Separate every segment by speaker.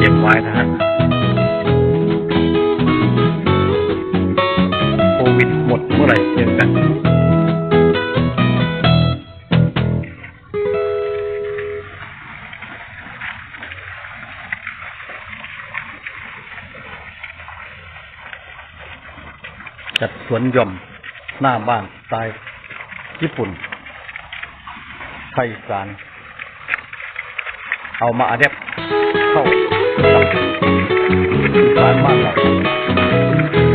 Speaker 1: เก็บไว้นะฮะโควิดหมดเมื่อไหร่เจอกัน
Speaker 2: จัดสวนย่อม หน้า
Speaker 3: บ้านตายญี่ปุ่น ไทยสานเอามาอัดเดบ
Speaker 2: อีส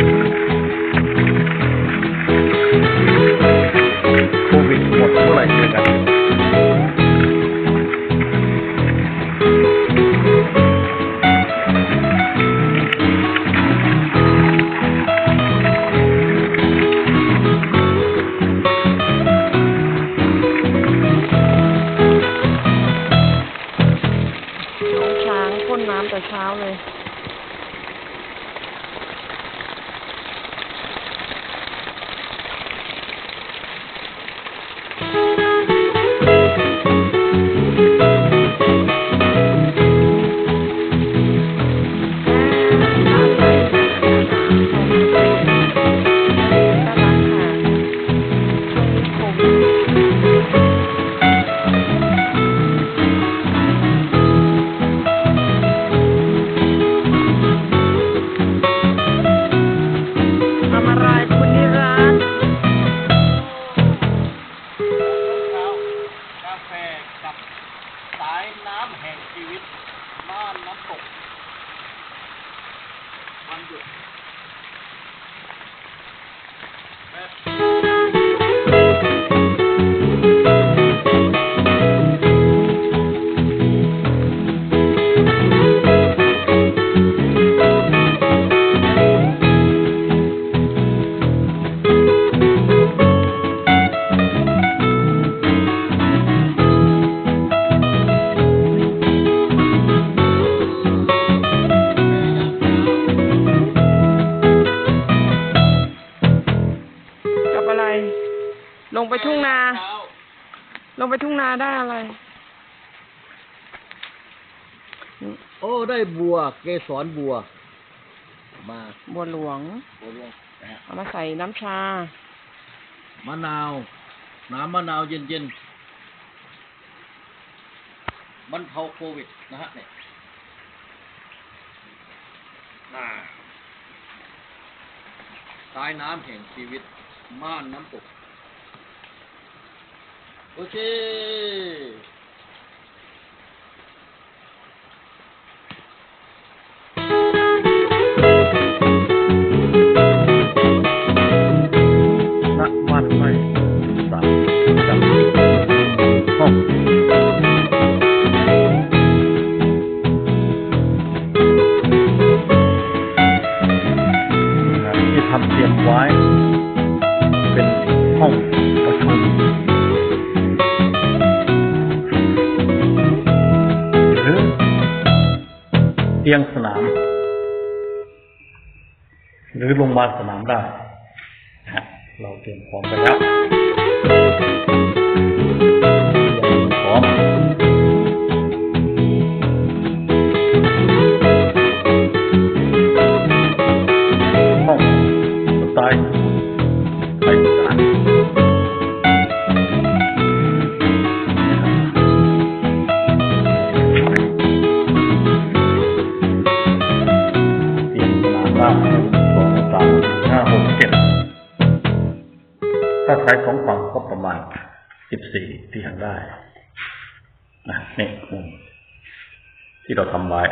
Speaker 2: วันห ลงไปทุ่งนา
Speaker 3: เช้า
Speaker 2: ลงไปทุ่งนาได้อะไร
Speaker 3: โอ้ ได้บัว เกสรบัว มา
Speaker 2: บัวหลวง
Speaker 3: บัวรวงนะฮะ
Speaker 2: เอามาใส่น้ำชา
Speaker 3: มะนาว น้ำมะนาวเย็นๆบรรเทาโควิดนะฮะเนี่ยน่าสายน้ำแห่งชีวิต ม่านน้ำตก โอเค
Speaker 1: เตียงสนาม หรือโรงพยาบาลสนามได้ เราเตรียมพร้อมไปแล้ว สนางสองสามห้าหกเจ็ดถ้าใช้สองฝั่งก็ประมาณสิบสี่ที่ทางได้นะนี่ที่เราทำไว้